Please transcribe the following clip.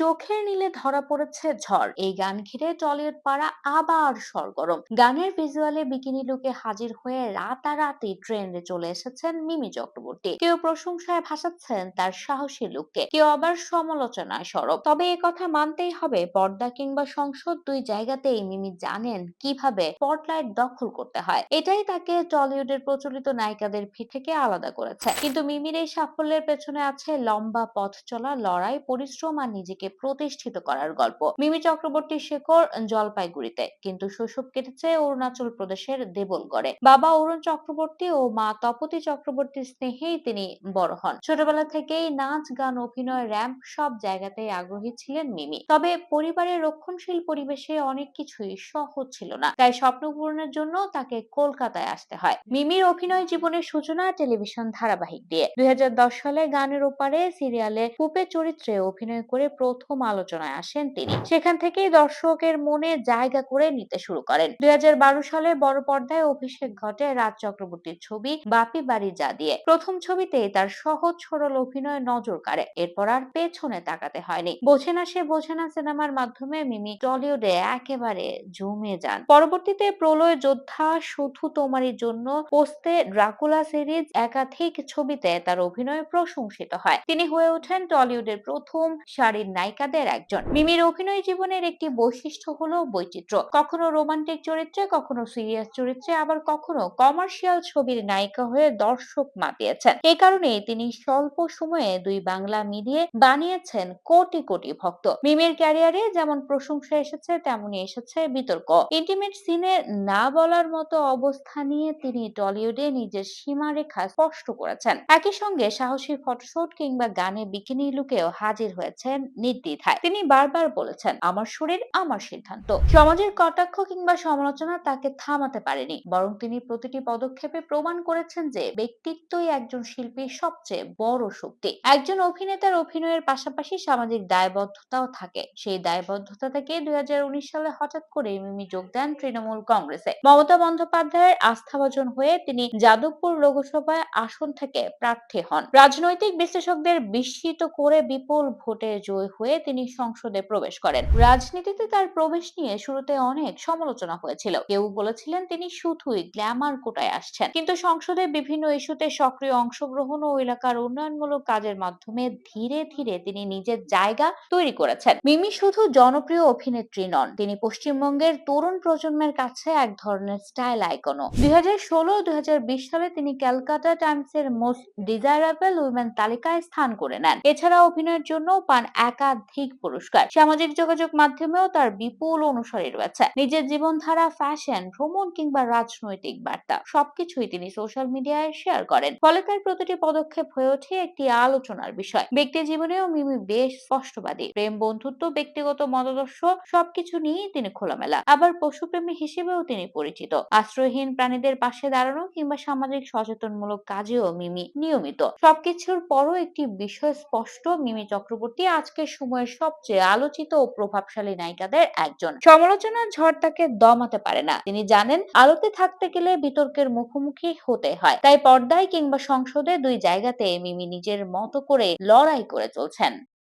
চোখের নীলে ধরা পড়েছে ঝড়। এই গান ঘিরে টলিউড পাড়া আবার সরগরম। গানের ভিজুয়ালে বিকিনি লুকে হাজির হয়ে রাতারাতি ট্রেন্ডে চলে এসেছেন মিমি চক্রবর্তী। কেউ প্রশংসায় ভাসাচ্ছেন তার সাহসী লুককে, কেউ আবার সমালোচনায় সরব। তবে এ কথা মানতেই হবে, পর্দা কিংবা সংসদ দুই জায়গাতেই মিমি জানেন কীভাবে স্পটলাইট দখল করতে হয়। এটাই তাকে টলিউডের প্রচলিত নায়িকাদের ভিড় থেকে আলাদা করেছে। কিন্তু মিমির এই সাফল্যের পেছনে আছে লম্বা পথ চলা, লড়াই, পরিশ্রম আর নিজেকে প্রতিষ্ঠিত করার গল্প। মিমি চক্রবর্তীর শেকড় জলপাইগুড়িতে, কিন্তু শৈশব কেটেছে অরুণাচল প্রদেশের দেবলগড়ে। বাবা অরুণ চক্রবর্তী ও মা তপতি চক্রবর্তীর স্নেহেই তিনি বড় হন। ছোটবেলা থেকেই নাচ, গান, অভিনয়, র্যাম্প সব জায়গাতেই আগ্রহী ছিলেন মিমি। তবে পরিবারের রক্ষণশীল পরিবেশে অনেক কিছুই সহজ ছিল না। তাই স্বপ্ন পূরণের জন্য তাকে কলকাতায় আসতে হয়। মিমির অভিনয় জীবনের সূচনা টেলিভিশন ধারাবাহিক দিয়ে। দুই হাজার দশ সালে গানের ওপারে সিরিয়ালে কুপে চরিত্রে অভিনয় করে প্রথম আলোচনায় আসেন তিনি। সেখান থেকেই দর্শকের মনে জায়গা করে নিতে শুরু করেন। দুই সালে বড় পর্দায় অভিষেক ঘটে রাজ চক্রবর্তীর ছবি বাপি বাড়ি যা দিয়ে। প্রথম ছবিতে তার সহজ সরল অভিনয় নজর কাড়ে। এরপর আর পেছনে তাকাতে হয়নি। বোঝে না সে, বোঝে না সিনেমার মাধ্যমে মিমি টলিউডে একেবারে জমে যান। পরবর্তীতে প্রলয় যোদ্ধা শুধু তোমারই জন্য পোস্তে ড্রাকুলা সিরিজ একাধিক ছবিতে তার অভিনয় প্রশংসিত হয়। তিনি হয়ে ওঠেন টলিউডের প্রথম সারির নায়িকাদের একজন। মিমির অভিনয় জীবনের একটি বৈশিষ্ট্য হলো বৈচিত্র্য। কখনো রোমান্টিক চরিত্রে, কখনো সিরিয়াস চরিত্রে, আবার কখনো কমার্শিয়াল ছবির নায়িকা হয়ে দর্শক মাতিয়েছেন। এই কারণে তিনি স্বল্প সময়ে দুই বাংলা মিলিয়ে বানিয়েছেন কোটি কোটি ভক্ত। মিমির ক্যারিয়ারে যেমন প্রশংসা এসেছে, তেমনই এসেছে বিতর্ক। ইন্টিমেট সিনে না বলার মতো অবস্থা নিয়ে তিনি টলিউডে নিজের সীমারেখা স্পষ্ট করেছেন। একই সঙ্গে সাহসী ফটোশুট কিংবা গানে বিকিনি লুকেও হাজির হয়েছেন নির্দ্বিধায় তিনি বারবার বলেছেন, আমার শরীর, আমার সিদ্ধান্ত। সমাজের কটাক্ষ কিংবা সমালোচনা তাকে থামাতে পারেনি। বরং তিনি প্রতিটি পদক্ষেপে প্রমাণ করেছেন যে ব্যক্তিত্বই একজন শিল্পীর সবচেয়ে বড় শক্তি। একজন অভিনেতার অভিনয়ের পাশাপাশি সামাজিক দায়বদ্ধতাও থাকে। সেই দায়বদ্ধতা থেকে দুই হাজার উনিশ সালে হঠাৎ করে মিমি যোগ দেন তৃণমূল কংগ্রেসে। মমতা বন্দ্যোপাধ্যায়ের আস্থাভাজন হয়ে তিনি যাদবপুর লোকসভায় আসন থেকে প্রার্থী হন। রাজনৈতিক বিশ্লেষকদের বিস্মিত করে বিপুল ভোটে জয় হয়ে তিনি সংসদে প্রবেশ করেন। রাজনীতিতে তার প্রবেশ নিয়ে শুরুতে অনেক সমালোচনা হয়েছিল। কেউ বলেছিলেন তিনি শুধুই গ্ল্যামার কোটায় আসছেন। কিন্তু সংসদে বিভিন্ন ইস্যুতে সক্রিয় অংশগ্রহণ ও এলাকার উন্নয়নমূলক কাজের মাধ্যমে ধীরে ধীরে তিনি নিজের জায়গা তৈরি করেছেন। মিমি শুধু জনপ্রিয় অভিনেত্রী নন, তিনি পশ্চিমবঙ্গের তরুণ প্রজন্মের কাছে এক ধরনের স্টাইল আইকনও। দুই হাজার ষোলো দুই সালে তিনি ক্যালকাটা টাইমসের মোস্ট ডিজায়ারেবল উইমেন তালিকায় স্থান করে নেন। এছাড়া অভিনয়ের জন্য পান একাধিক পুরস্কার। সামাজিক যোগাযোগ মাধ্যমেও তার বিপুল অনুসারী রয়েছে। নিজের জীবনধারা ফ্যাশন ভ্রমণ কিংবা রাজনৈতিক বার্তা, সবকিছুই তিনি সোশ্যাল মিডিয়ায় শেয়ার করেন। ফলে তার প্রতিটি পদক্ষেপ হয়ে ওঠে একটি আলোচনার বিষয়। ব্যক্তি জীবনেও মিমি বেশ স্পষ্টবাদী। প্রেম, বন্ধুত্ব, ব্যক্তিগত মতাদর্শ, সবকিছু নিয়েই তিনি খোলামেলা। আবার পশুপ্রেমী হিসেবেও তিনি পরিচিত। আশ্রয়হীন প্রাণীদের পাশে দাঁড়ানো কিংবা সামাজিক সচেতনমূলক কাজেও মিমি নিয়মিত। সবকিছুর পরও একটি বিষয় স্পষ্ট মিমি চক্রবর্তী আজকের সময়ের সবচেয়ে আলোচিত ও প্রভাবশালী নায়িকাদের একজন। সমালোচনার ঝড় তাকে দমাতে পারে না। তিনি জানেন, আলোতে থাকতে গেলে বিতর্কের মুখোমুখি হতে হয়। তাই পর্দায় কিংবা সংসদে দুই জায়গাতে মিমি নিজের মতো করে লড়াই করে চলছেন।